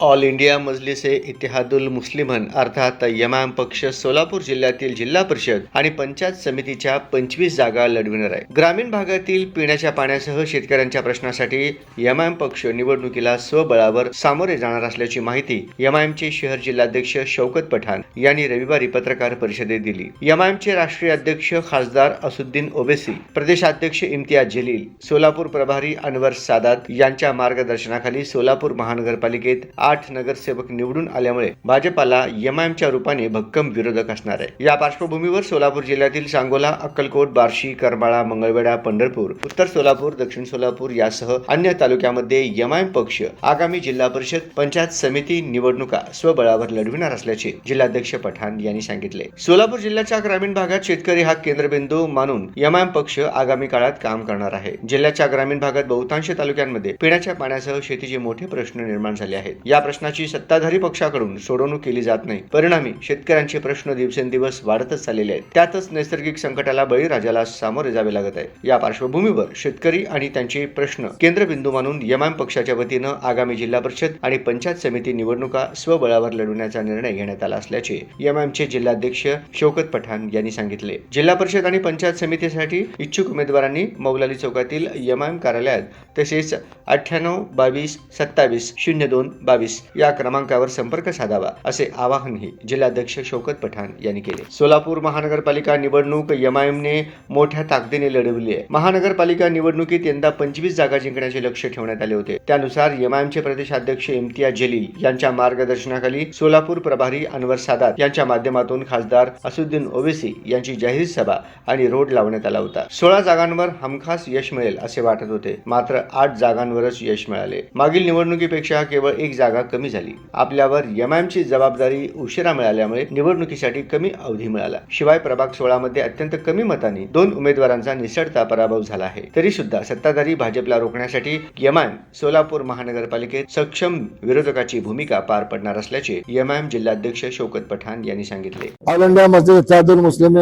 All India Majlise Ittehadul Muslimeen अर्थात यमाम पक्ष सोलापूर जिल्ह्यातील जिल्हा परिषद आणि पंचायत समितीच्या पंचवीस जागा लढविणार आहे. ग्रामीण भागातील पिण्याच्या पाण्यासह शेतकऱ्यांच्या प्रश्नासाठी यमाम पक्ष निवडणुकीला स्वबळावर सामोरे जाणार असल्याची माहिती यमायमचे शहर जिल्हाध्यक्ष शौकत पठाण यांनी रविवारी पत्रकार परिषदेत दिली. यमायमचे राष्ट्रीय अध्यक्ष खासदार असुद्दीन ओवेसी प्रदेशाध्यक्ष इम्तियाज जलील सोलापूर प्रभारी अनवर सादात यांच्या मार्गदर्शनाखाली सोलापूर महानगरपालिकेत आठ नगरसेवक निवडून आल्यामुळे भाजपाला एमआयएमच्या रूपाने भक्कम विरोधक असणार आहे. या पार्श्वभूमीवर सोलापूर जिल्ह्यातील सांगोला अक्कलकोट बार्शी करमाळा मंगळवेढा पंढरपूर उत्तर सोलापूर दक्षिण सोलापूर यासह अन्य तालुक्यामध्ये एमआयएम पक्ष आगामी जिल्हा परिषद पंचायत समिती निवडणुका स्वबळावर लढविणार असल्याचे जिल्हाध्यक्ष पठाण यांनी सांगितले. सोलापूर जिल्ह्याच्या ग्रामीण भागात शेतकरी हा केंद्रबिंदू मानून एमआयएम पक्ष आगामी काळात काम करणार आहे. जिल्ह्याच्या ग्रामीण भागात बहुतांश तालुक्यांमध्ये पिण्याच्या पाण्यासह शेतीचे मोठे प्रश्न निर्माण झाले आहेत. या प्रश्नाची सत्ताधारी पक्षाकडून सोडवणूक केली जात नाही. परिणामी शेतकऱ्यांचे प्रश्न दिवसेंदिवस वाढतच चाललेले आहेत. त्यातच नैसर्गिक संकटाला बळीराजाला सामोरे जावे लागत आहे. या पार्श्वभूमीवर शेतकरी आणि त्यांचे प्रश्न केंद्रबिंदू मानून यमाम पक्षाच्या वतीनं आगामी जिल्हा परिषद आणि पंचायत समिती निवडणुका स्वबळावर लढवण्याचा निर्णय घेण्यात आला असल्याचे यमामचे जिल्हाध्यक्ष शौकत पठाण यांनी सांगितले. जिल्हा परिषद आणि पंचायत समितीसाठी इच्छुक उमेदवारांनी मौलाली चौकातील यमाम कार्यालयात तसेच अठ्ठ्याण्णव बावीस सत्तावीस शून्य दोन बावीस या क्रमांकावर संपर्क साधावा असे आवाहनही जिल्हाध्यक्ष शौकत पठाण यांनी केले. सोलापूर महानगरपालिका निवडणूक एमआयएमने मोठ्या ताकदीने लढवली आहे. महानगरपालिका निवडणुकीत यंदा पंचवीस जागा जिंकण्याचे लक्ष ठेवण्यात आले होते. त्यानुसार एमआयएमचे प्रदेशाध्यक्ष इम्तियाज जलील यांच्या मार्गदर्शनाखाली सोलापूर प्रभारी अनवर सादात यांच्या माध्यमातून खासदार असुद्दीन ओवेसी यांची जाहीर सभा आणि रोड लावण्यात आला होता. सोळा जागांवर हमखास यश मिळेल असे वाटत होते. मात्र आठ जागांवरच यश मिळाले. मागील निवडणुकीपेक्षा केवळ एक जागा कमी झाली. आपल्यावर यमामची जबाबदारी उशिरा मिळाल्यामुळे निवडणुकीसाठी कमी अवधी मिळाला. शिवाय प्रभाग सोळा मध्ये अत्यंत कमी मतांनी दोन उमेदवारांचा निसटता पराभव झाला आहे. तरी सुद्धा सत्ताधारी भाजपला रोखण्यासाठी यमाम सोलापूर महानगरपालिकेत सक्षम विरोधकाची भूमिका पार पडणार असल्याचे यमाम जिल्हाध्यक्ष शोकत पठाण यांनी सांगितले. ऑल मस्जिद मुस्लिम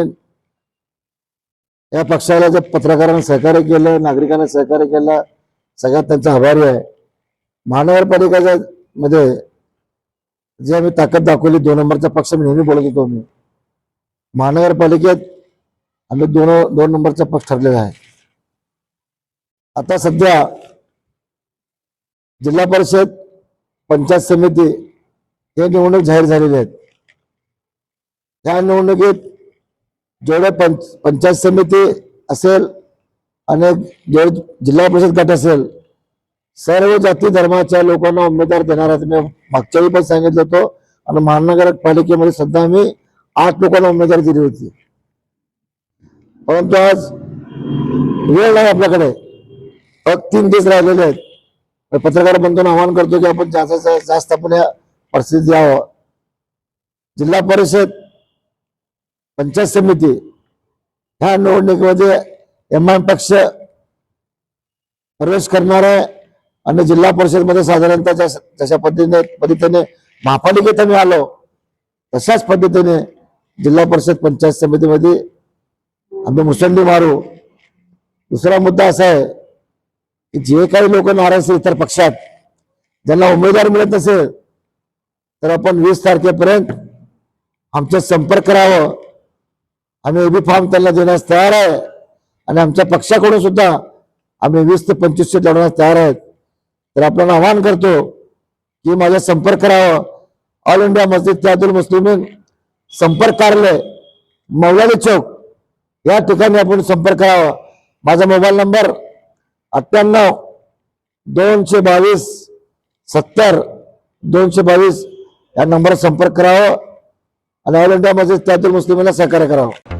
या पक्षाला जर पत्रकारांना सहकार्य केलं नागरिकांना सहकार्य केलं सगळ्यात त्यांचा आभारी आहे. महानगरपालिका मध्ये जे आम्ही ताकद दाखवली दोन नंबरचा पक्ष मी नेहमी बोलत होतो मी. महानगरपालिकेत आम्ही दोन दोन नंबरचा पक्ष ठरलेला आहे. आता सध्या जिल्हा परिषद पंचायत समिती हे निवडणूक जाहीर झालेले आहेत. या निवडणुकीत जेवढे पंच पंचायत समिती असेल आणि जेवढे जिल्हा परिषद गट असेल सर्व जाती धर्माच्या लोकांना उमेदवार देणार आहेत मी मागच्या वेळी पण सांगितलं होतं. आणि महानगरपालिकेमध्ये सध्या आम्ही आठ लोकांना उमेदवारी दिली होती. परंतु आज वेळ नाही आपल्याकडे. फक्त तीन दिवस राहिलेले आहेत. पत्रकार बंधून आवाहन करतो की आपण जास्त जास्त आपण या परिस्थितीत द्यावं जिल्हा परिषद पंचायत समिती ह्या निवडणुकीमध्ये एम आय पक्ष प्रवेश करणार आहे. आणि जिल्हा परिषदमध्ये साधारणतः जशा पद्धतीने पद्धतीने महापालिकेत आम्ही आलो तशाच पद्धतीने जिल्हा परिषद पंचायत समितीमध्ये आम्ही मुसंडी मारू. दुसरा मुद्दा असा आहे की जे काही लोक नाराज इतर पक्षात ज्यांना उमेदवार मिळत नसेल तर आपण वीस तारखेपर्यंत आमचा संपर्क करावं. आम्ही एबी फॉर्म त्यांना देण्यास तयार आहे. आणि आमच्या पक्षाकडून सुद्धा आम्ही वीस ते पंचवीस सीट लढवण्यास तयार आहेत. तर आपण आवाहन करतो की माझा संपर्क करावं. ऑल इंडिया मस्जिद त्यातून मुस्लिम संपर्क कार्यालय मौलाली चौक या ठिकाणी आपण संपर्क करावा. माझा मोबाईल नंबर अठ्ठ्याण्णव दोनशे बावीस सत्तर दोनशे बावीस या नंबरवर संपर्क करावा. आणि ऑल इंडिया मस्जिद त्यातून मुस्लिमीला सहकार्य करावं.